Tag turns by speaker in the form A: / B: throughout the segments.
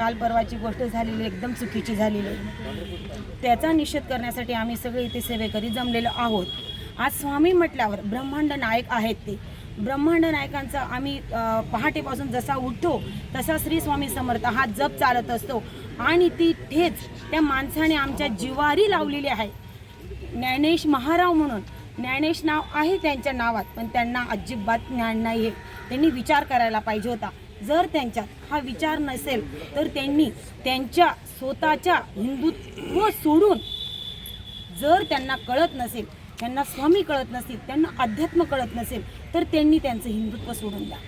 A: गोष्ट झालेली एकदम चुकीची झालेली. आहे त्याचा निषेध करण्यासाठी आम्ही सगळे इथे सेवेकरी जमलेलो आहोत. आज स्वामी म्हटल्यावर ब्रह्मांड नायक आहेत ते. ब्रह्मांड नायकांचा आम्ही पहाटेपासून जसा उठतो तसा श्री स्वामी समर्थ हा जप चालत असतो. आणि ती ठेच त्या माणसाने आमच्या जिवारी लावलेली आहे. ज्ञानेश महाराव म्हणून. ज्ञानेश नाव आहे त्यांच्या नावात पण त्यांना अजिबात ज्ञान नाही आहे त्यांनी विचार करायला पाहिजे होता. जर त्यांच्यात हा विचार नसेल तर त्यांनी त्यांच्या स्वतःच्या हिंदुत्व सोडून जर त्यांना कळत नसेल त्यांना स्वामी कळत नसेल त्यांना अध्यात्म कळत नसेल तर त्यांनी त्यांचं हिंदुत्व सोडून द्या.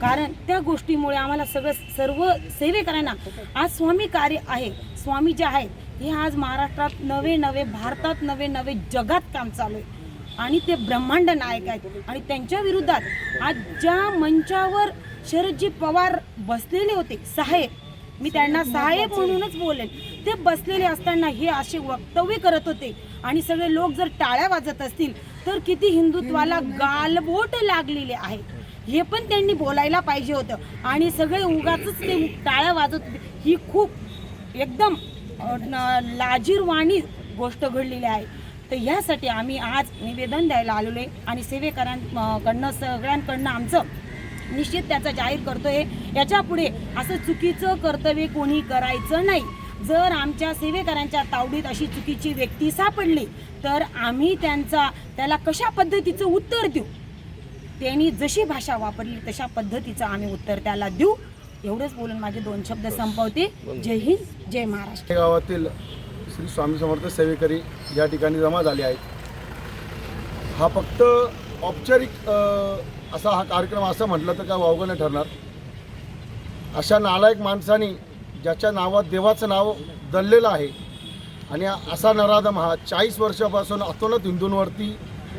A: कारण त्या गोष्टीमुळे आम्हाला सगळं सर्व सेवेकरांना आज स्वामी कार्य आहे स्वामी जे आहेत हे आज महाराष्ट्रात नवे नवे भारतात नवे नवे जगात काम चालू आहे. आणि ते ब्रह्मांड नायक आहेत. आणि त्यांच्या विरोधात आज ज्या मंचावर शरदजी पवार बसलेले होते साहेब मी त्यांना साहेब म्हणूनच बोलेन. ते बसलेले असताना हे असे वक्तव्य करत होते आणि सगळे लोक जर टाळ्या वाजत असतील तर किती हिंदुत्वाला गालबोट लागलेले आहे. हे पण त्यांनी बोलायला पाहिजे होतं. आणि सगळे उगाच ते टाळ्या वाजत होते. ही खूप एकदम लाजीरवाणी गोष्ट घडलेली आहे. तर ह्यासाठी आम्ही आज निवेदन द्यायला आलेलो आहे आणि सेवेकरांकडनं सगळ्यांकडनं आमचं निश्चित त्याचा जाहीर करतोय. याच्यापुढे असं चुकीचं कर्तव्य कोणी करायचं नाही. जर आमच्या सेवेकरांच्या तावडीत अशी चुकीची व्यक्ती सापडली तर आम्ही त्यांचा त्याला कशा पद्धतीचं उत्तर देऊ? त्यांनी जशी भाषा वापरली तशा पद्धतीचं आम्ही उत्तर त्याला देऊ. एवढंच बोलून माझे दोन शब्द संपवते. जय हिंद जय महाराष्ट्र.
B: गावातील श्री स्वामी समर्थ सेवेकरी या ठिकाणी जमा झाले आहेत. हा फक्त औपचारिक असा हा कार्यक्रम असं म्हटलं तर काय वावगं नाही ठरणार. अशा नालायक माणसाने ज्याच्या नावात देवाचं नाव दललेलं आहे आणि असा नराधम हा चाळीस वर्षापासून अतोनात हिंदूंवरती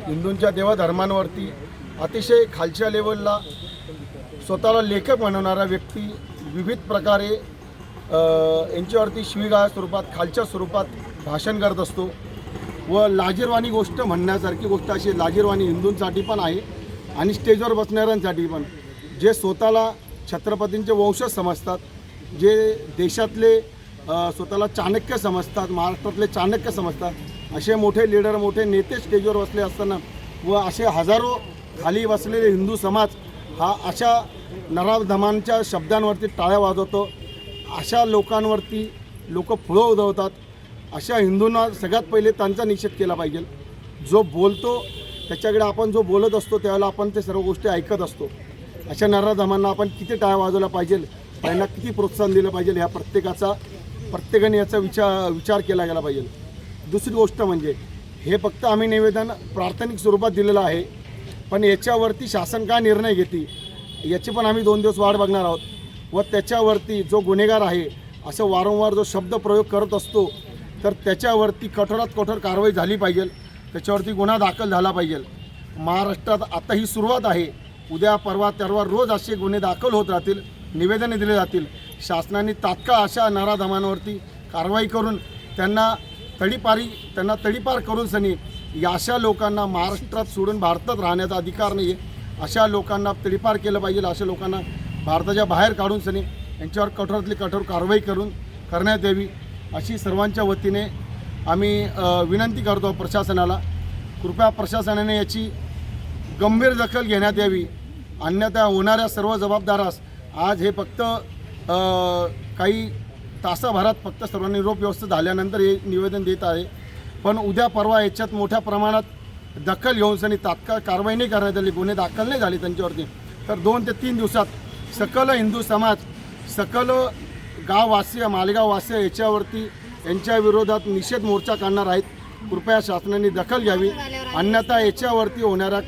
B: हिंदूंच्या देवधर्मांवरती अतिशय खालच्या लेवलला स्वतःला लेखक म्हणणारा व्यक्ती विविध प्रकारे यांच्यावरती शिवीगाळ स्वरूपात खालच्या स्वरूपात भाषण करत असतो. व लाजीरवाणी गोष्ट म्हणण्यासारखी गोष्ट अशी लाजीरवाणी हिंदूंसाठी पण आहे आणि स्टेजवर बसणाऱ्यांसाठी पण. जे स्वतःला छत्रपतींचे वंशज समजतात जे देशातले स्वतःला चाणक्य समजतात महाराष्ट्रातले चाणक्य समजतात असे मोठे लीडर मोठे नेते स्टेजवर बसले असताना व असे हजारो खाली बसलेले हिंदू समाज हा अशा नराधमांच्या शब्दांवरती टाळ्या वाजवतो. अशा लोकांवरती लोक फुळं उधवतात अशा हिंदूंना सगळ्यात पहिले त्यांचा निषेध केला पाहिजे. जो बोलतो त्याच्याकडे आपण जो बोलत असतो त्यावेळेला आपण ते सर्व गोष्टी ऐकत असतो. अशा नराधमांना आपण किती टाळ्या वाजवला पाहिजे त्यांना किती प्रोत्साहन दिलं पाहिजे ह्या प्रत्येकाचा प्रत्येकाने याचा विचार विचार केला गेला पाहिजे. दुसरी गोष्ट म्हणजे हे फक्त आम्ही निवेदन प्राथमिक स्वरूपात दिलेलं आहे पण याच्यावरती शासन काय निर्णय घेते याची पण आम्ही दोन दिवस वाट बघणार आहोत. व त्याच्यावरती जो गुन्हेगार आहे असं वारंवार जो शब्द प्रयोग करत असतो तर त्याच्यावरती कठोरात कठोर कारवाई झाली पाहिजे. त्याच्यावरती गुन्हा दाखल झाला पाहिजे. महाराष्ट्रात आता ही सुरुवात आहे. उद्या परवा त्यावर रोज असे गुन्हे दाखल होत राहतील निवेदने दिले जातील. शासनाने तात्काळ अशा नराधमांवरती कारवाई करून त्यांना तडीपारी त्यांना तडीपार करून सनी या अशा लोकांना महाराष्ट्रात सोडून भारतात राहण्याचा अधिकार नाही आहे अशा लोकांना तडीपार केलं पाहिजे अशा लोकांना भारताच्या बाहेर काढून सनी यांच्यावर कठोरातली कठोर कारवाई करून करण्यात यावी अशी सर्वांच्या वतीने आम्ही विनंती करतो प्रशासनाला. कृपया प्रशासनाने याची गंभीर दखल घेण्यात यावी. अन्यथा होणाऱ्या सर्व जबाबदारास आज हे फक्त काही तासाभरात फक्त सर्वांनी निरोप व्यवस्थित झाल्यानंतर हे निवेदन देत आहे. पण उद्या परवा याच्यात मोठ्या प्रमाणात दखल घेऊन सनी तात्काळ कारवाई नाही करण्यात आली गुन्हे दाखल नाही झाले त्यांच्यावरती. तर दोन ते तीन दिवसात सकल हिंदू समाज सकल गाववासीय मालेगाववासीय याच्यावरती यांच्या विरोधात निषेध मोर्चा काढणार आहेत. कृपया शासनाने दखल घ्यावी. अन्यथा याच्यावरती होणाऱ्या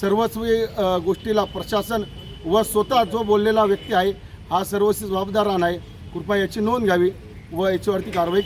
B: सर्वस्वी गोष्टीला प्रशासन व स्वतः जो बोललेला व्यक्ती आहे हा सर्वस्वी जबाबदार राहणार आहे. कृपया याची नोंद घ्यावी व याच्यावरती कारवाई